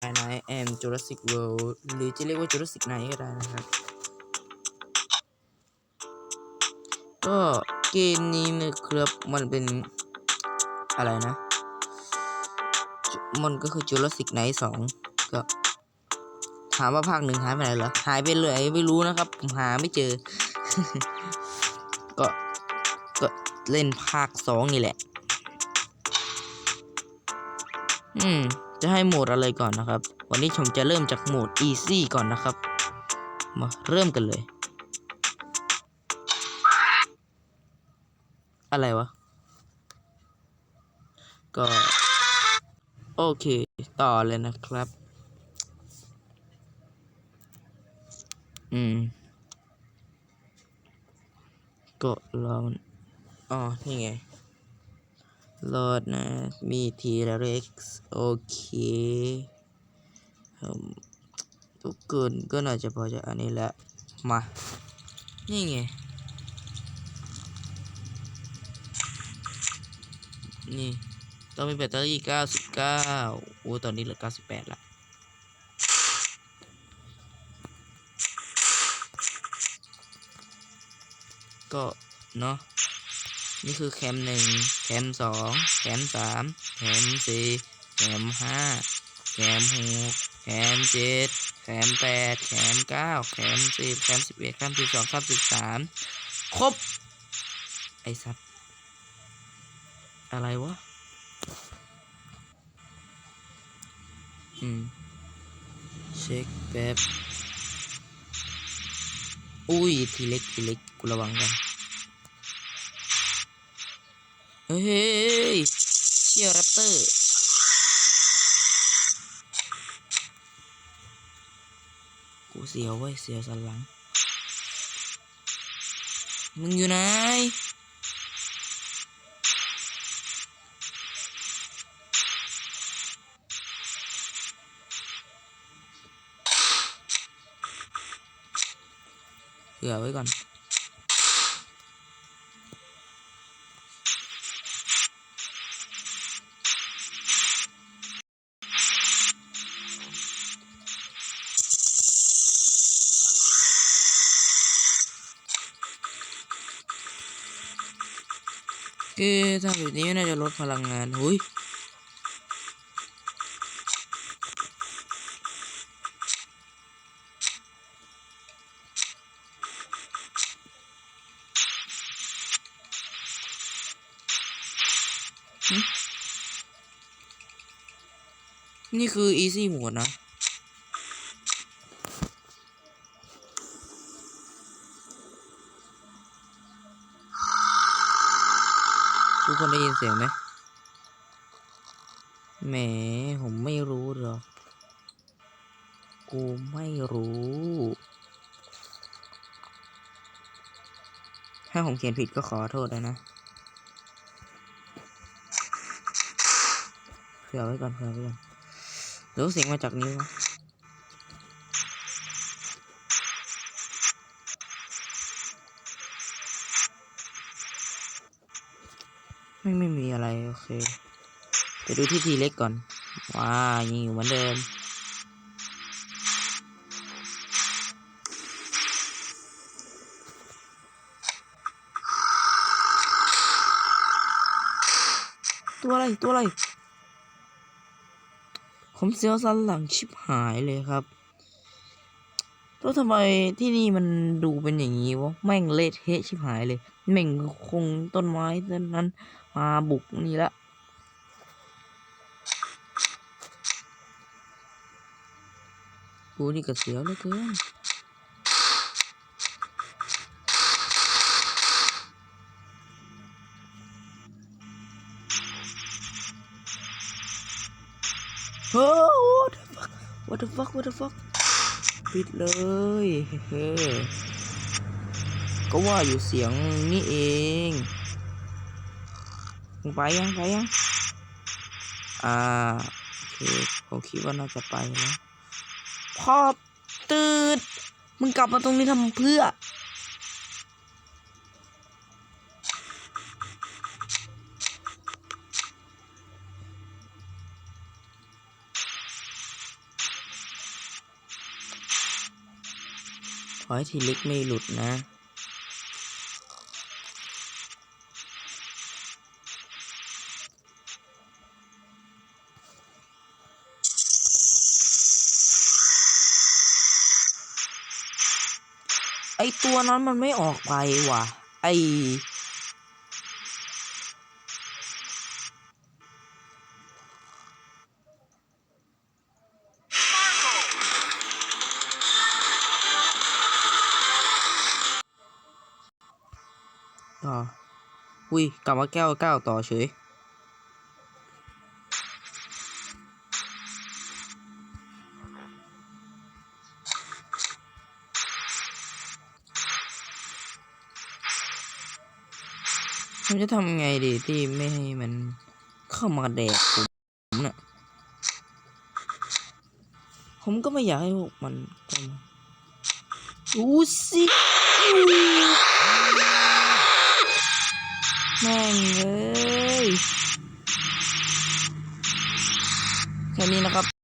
ในแอมจูราสสิกเวิลด์หรือจะเรียกว่าจูราสสิกไนก็ได้นะครับ ก็เกมนี้นะครับมันเป็นอะไรนะ มันก็คือจูราสสิกไนสองก็ถามว่าภาคหนึ่งหายไปไหนเหรอ หายไปเลยไม่รู้นะครับ ผมหาไม่เจอ ก็ก็เล่นภาคสองนี่แหละ อืม จะให้โหมดอะไรก่อนนะครับ วันนี้ผมจะเริ่มจากโหมด easy ก่อนนะครับ มาเริ่มกันเลย อะไรวะ ก็ โอเค ต่อเลยนะครับ อืม ก็รอมันอ๋อ นี่ไง โหลดนะ มีทีเร็กโอเคทุกคนก็น่าจะพอจะอันนี้แหละ มา นี่ไง นี่ ต้องมีแบตเตอรี่ 99 โอ้ ตอนนี้เหลือ 98 ละก็ เนาะ นี่คือแคมหนึ่งแคมสองแคมสามแคมสี่แคมห้าแคมหกแคมเจ็ดแคมแปดแคมเก้าแคมสิบแคมสิบเอ็ดแคมสิบสองแคมสิบสามครบ ไอสัตว์อะไรวะ อืม เช็คแป๊บ อุ้ย ทีเล็ก ทีเล็ก กูระวังกัน เฮ้ยเชียร์แรปเตอร์กูเสียวเว้ยเสียวสันหลัง มึงอยู่ไหนเผื่อไว้ก่อน คือทำแบบนี้น่าจะลดพลังงานหุยนี่คือ easy โหมดนะ ทุกคนได้ยินเสียงไหมแหมผมไม่รู้หรอก กูไม่รู้ถ้าผมเขียนผิดก็ขอโทษด้วยนะ เผื่อไว้ก่อนเผื่อไว้ก่อนรือว่าเสียงมาจากนิ้ว ไม่ไม่มีอะไร โอเคไปดูที่ทีเล็กก่อน ว้ายังอยู่เหมือนเดิมตัวอะไร ตัวอะไร ผมเสียวสันหลังชิบหายเลยครับ แล้วทำไมที่นี่มันดูเป็นอย่างนี้วะแม่งเละเทะชิบหายเลยแม่งคงต้นไม้ต้นนั้น มาบุกนี่ละกูนี่ก็เสียวเหลือเกินโอ้ what the fuck what the fuck what the fuck ปิดเลยเฮ้ก็ว่าอยู่เสียงนี่เองไปยังไปยังอ่าโอเคผมคิดว่าน่าจะไปแล้วพอตื่นมึงกลับมาตรงนี้ทำเพื่อ อให้ทีเล็กไม่หลุดนะ ไอตัวนั้นมันไม่ออกไปว่ะ ไอ ต่ออุ้ยกลับมาแก้วเก้าต่อเฉยผมจะทำไงดีที่ไม่ให้มันเข้ามาแดกผมน่ะผมก็ไม่อยากให้พวกมันอู้สิ แม่งเลยแค่นี้นะครับ